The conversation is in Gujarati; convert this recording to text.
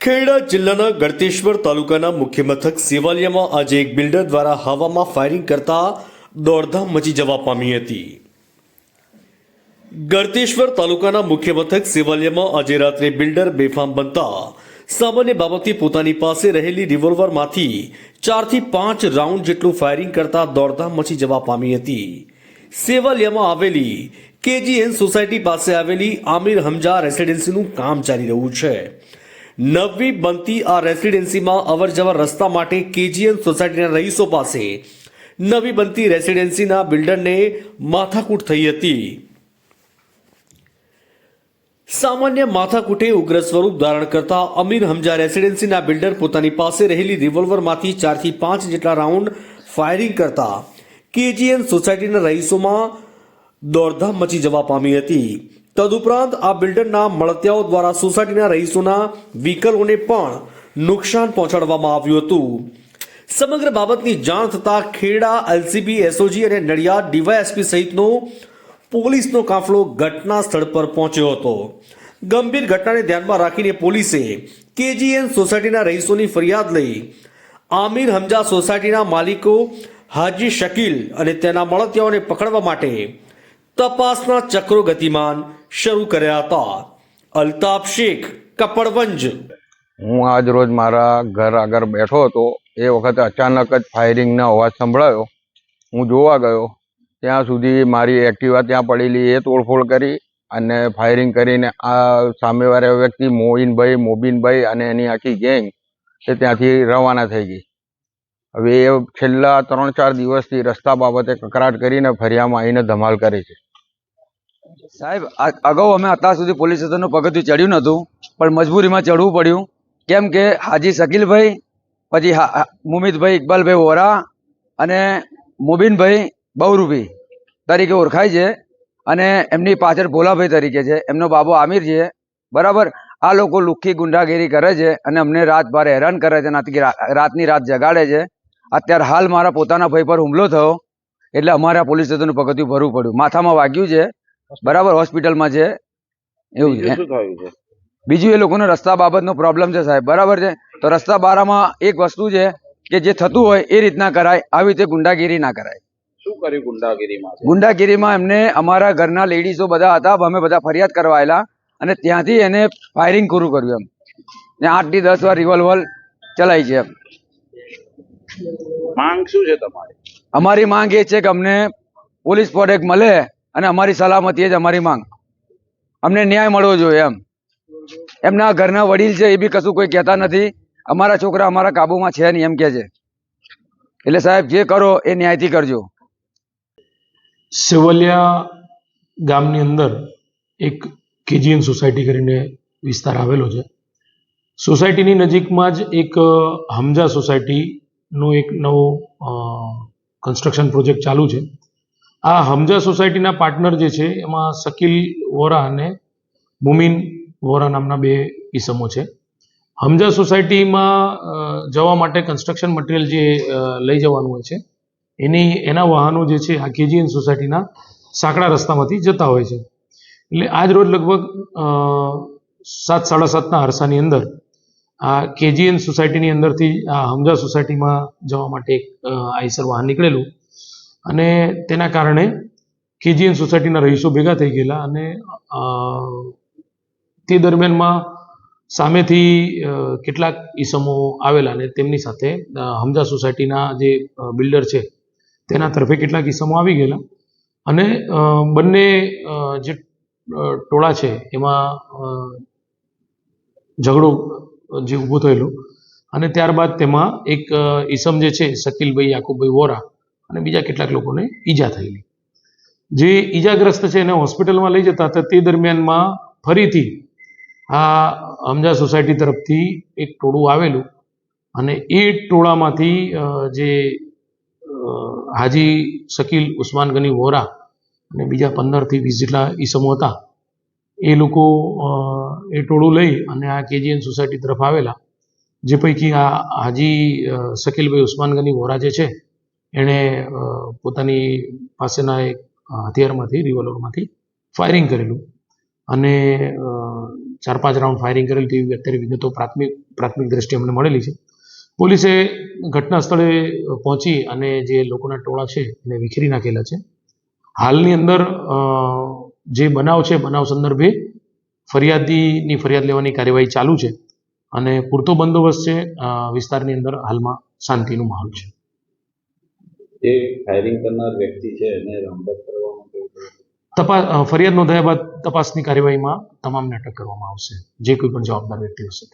ખેડા જિલ્લાના ગળતેશ્વર તાલુકાના મુખ્ય મથક સેવાલિયામાં આજે એક બિલ્ડર દ્વારા હવામાં ફાયરિંગ કરતા દોડધામ મચી જવા પામી હતી. ગળતેશ્વર તાલુકાના મુખ્ય મથક સેવાલિયામાં આજે રાત્રે બિલ્ડર બેફામ બનતા સામાન્ય બાબતે પોતાની પાસે રહેલી રિવોલ્વરમાંથી ચારથી પાંચ રાઉન્ડ જેટલું ફાયરિંગ કરતા દોડધામ મચી જવા પામી હતી. સેવાલિયામાં આવેલી કેજીએન સોસાયટી પાસે આવેલી આમિર હમજા રેસિડેન્સીનું કામ ચાલી રહ્યું છે. નવી બનતી આ રેસિડેન્સીમાં અવરજવર રસ્તા માટે કેજીએન સોસાયટીના રહીશો પાસે નવી બનતી રેસિડેન્સીના બિલ્ડરને માથાકૂટ થઈ હતી. સામાન્ય માથાકૂટે ઉગ્ર સ્વરૂપ ધારણ કરતા અમીર હમજા રેસિડેન્સીના બિલ્ડર પોતાની પાસે રહેલી રિવોલ્વરમાંથી ચારથી પાંચ જેટલા રાઉન્ડ ફાયરિંગ કરતા કેજીએન સોસાયટીના રહીશોમાં દોડધામ મચી જવા પામી હતી. તદુપરાંત આ બિલ્ડરના મળતિયાઓ દ્વારા સોસાયટીના રહીશોના વ્હીકલોને પણ નુકસાન પહોંચાડવામાં આવ્યું હતું. સમગ્ર બાબતની જાણ થતાં ખેડા, એલસીબી, એસઓજી અને નડિયાદ ડીવાયએસપી સહિતનો પોલીસનો કાફલો ઘટના સ્થળ પર પહોંચ્યો હતો. ગંભીર ઘટનાને ધ્યાનમાં રાખીને પોલીસે કેજીએન સોસાયટીના રહીશોની ફરિયાદ લઈ આમિર હમજા સોસાયટીના માલિકો હાજી શકીલ અને તેના મળતિયાઓને પકડવા માટે તપાસના ચક્રો ગતિમાન શરૂ કર્યા હતા. અલ્તાફ શેખ, કપડવંજ. હું આજ રોજ મારા ઘર આગળ બેઠો હતો. એ વખતે અચાનક જ ફાયરિંગનો અવાજ સંભળાયો. હું જોવા ગયો. ત્યાં સુધી મારી એક્ટિવા ત્યાં પડેલી, એ તોડફોડ કરી અને ફાયરિંગ કરીને આ સામેવાળા વ્યક્તિ મોઇનભાઈ, મોબીનભાઈ અને એની આખી ગેંગ એ ત્યાંથી રવાના થઈ ગઈ. હવે એ છેલ્લા ત્રણ ચાર દિવસથી રસ્તા બાબતે કકરાટ કરીને ફરિયામાં આવીને ધમાલ કરે છે. સાહેબ અગાઉ અમે અત્યાર સુધી પોલીસ સ્ટેશનનું પગથિયું ચડ્યું નહોતું, પણ મજબૂરીમાં ચડવું પડ્યું. કેમ કે હાજી શકીલભાઈ, પછી મુમિતભાઈ ઇકબાલભાઈ વોરા અને મુબીનભાઈ બહુરૂપી તરીકે ઓળખાય છે અને એમની પાછળ ભોલાભાઈ તરીકે છે. એમનો બાબો આમિર છે. બરાબર? આ લોકો લુખ્ખી ગુંડાગીરી કરે છે અને અમને રાત ભાર હેરાન કરે છે રા- રાતની રાત જગાડે છે. અત્યારે હાલ મારા પોતાના ભાઈ પર હુમલો થયો. એટલે અમારે પોલીસ સ્ટેશનનું પગથિયું ભરવું પડ્યું. માથામાં વાગ્યું છે. બરાબર હોસ્પિટલમાં છે. એવું છે. બીજું એ લોકોનો રસ્તા બાબતનો પ્રોબ્લેમ છે સાહેબ. બરાબર છે? તો રસ્તા બારામાં એક વસ્તુ છે કે જે થતું હોય એ રીતના કરાય. આવી રીતે ગુંડાગીરી ના કરાય. શું કર્યું ગુંડાગીરીમાં ગુંડાગીરીમાં એમને અમારા ઘરના લેડીઝો બધા હતા. અમે બધા ફરિયાદ કરવાયેલા અને ત્યાંથી એને ફાયરિંગ પૂરું કર્યું એમ. ને આઠથી દસ વાર રિવોલ્વર ચલાય છે એમ. માંગ શું છે તમારી? અમારી માંગ એ છે કે અમને પોલીસ પ્રોડક્ટ મળે અને અમારી સલામતી જ અમારી માંગ. અમને ન્યાય મળવો જોઈએ એમ. એમના ઘરના વડીલ છે એ બી કશું કોઈ કહેતા નથી. અમારા છોકરા અમારા કાબુમાં છે નહીં એમ કે છે. એટલે સાહેબ, જે કરો એ ન્યાયથી કરજો. સેવલિયા ગામની અંદર એક કેજીએન સોસાયટી કરીને વિસ્તાર આવેલો છે. સોસાયટીની નજીકમાં જ એક હમજા સોસાયટીનો એક નવો કન્સ્ટ્રક્શન પ્રોજેક્ટ ચાલુ છે. આ હમજા સોસાયટીના પાર્ટનર જે છે, એમાં શકીલ વોરા અને મુમિન વોરા નામના બે ઈસમો છે. હમજા સોસાયટીમાં જવા માટે કન્સ્ટ્રક્શન મટીરિયલ જે લઈ જવાનું હોય છે, એની, એના વાહનો જે છે, આ કેજીએન સોસાયટીના સાંકડા રસ્તામાંથી જતા હોય છે. એટલે આજ રોજ લગભગ સાત, સાડા સાતના અરસાની અંદર, આ કેજીએન સોસાયટીની અંદરથી આ હમજા સોસાયટીમાં જવા માટે એક આઈસર વાહન નીકળેલું. અને તેના કારણે કેજીએન સોસાયટીના રહીશો ભેગા થઈ ગયેલા અને તે દરમિયાનમાં સામેથી કેટલાક ઈસમો આવેલા અને તેમની સાથે હમજા સોસાયટીના જે બિલ્ડર છે, તેના તરફે કેટલાક ઈસમો આવી ગયેલા અને બંને જે ટોળા છે એમાં ઝઘડો જે ઊભો થયેલો અને ત્યારબાદ તેમાં એક ઈસમ જે છે, શકીલભાઈ યાકુબભાઈ વોરા અને બીજા કેટલાક લોકોને ઈજા થયેલી. જે ઈજાગ્રસ્ત છે એને હોસ્પિટલમાં લઈ જતા હતા, તે દરમિયાનમાં ફરીથી આ હમજા સોસાયટી તરફથી એક ટોળું આવેલું અને એ ટોળામાંથી જે હાજી શકીલ ઉસ્માન ગની વોરા અને બીજા પંદરથી વીસ જેટલા ઈસમો હતા, એ લોકો એ ટોળું લઈ અને આ કેજીએન સોસાયટી તરફ આવેલા. જે પૈકી આ હાજી શકીલભાઈ ઉસ્માન ગની વોરા જે છે એણે પોતાની પાસેના એક હથિયારમાંથી રિવોલ્વરમાંથી ફાયરિંગ કરેલું. અને ચાર પાંચ રાઉન્ડ ફાયરિંગ કરેલ તેવી અત્યારે વિગતો પ્રાથમિક પ્રાથમિક દ્રષ્ટિએ અમને મળેલી છે. પોલીસે ઘટના સ્થળે પહોંચી અને જે લોકોના ટોળા છે એને વિખેરી નાખેલા છે. હાલની અંદર જે બનાવ છે, બનાવ સંદર્ભે ફરિયાદીની ફરિયાદ લેવાની કાર્યવાહી ચાલુ છે અને પૂરતો બંદોબસ્ત છે વિસ્તારની અંદર હાલમાં શાંતિનો માહોલ છે. જે ફાયરિંગ કરનાર વ્યક્તિ છે, એને રાઉન્ડ કરવા માટે તપાસ ફરિયાદ નોંધાયા બાદ તપાસની કાર્યવાહીમાં તમામને અટક કરવામાં આવશે, જે કોઈ પણ જવાબદાર વ્યક્તિ હશે.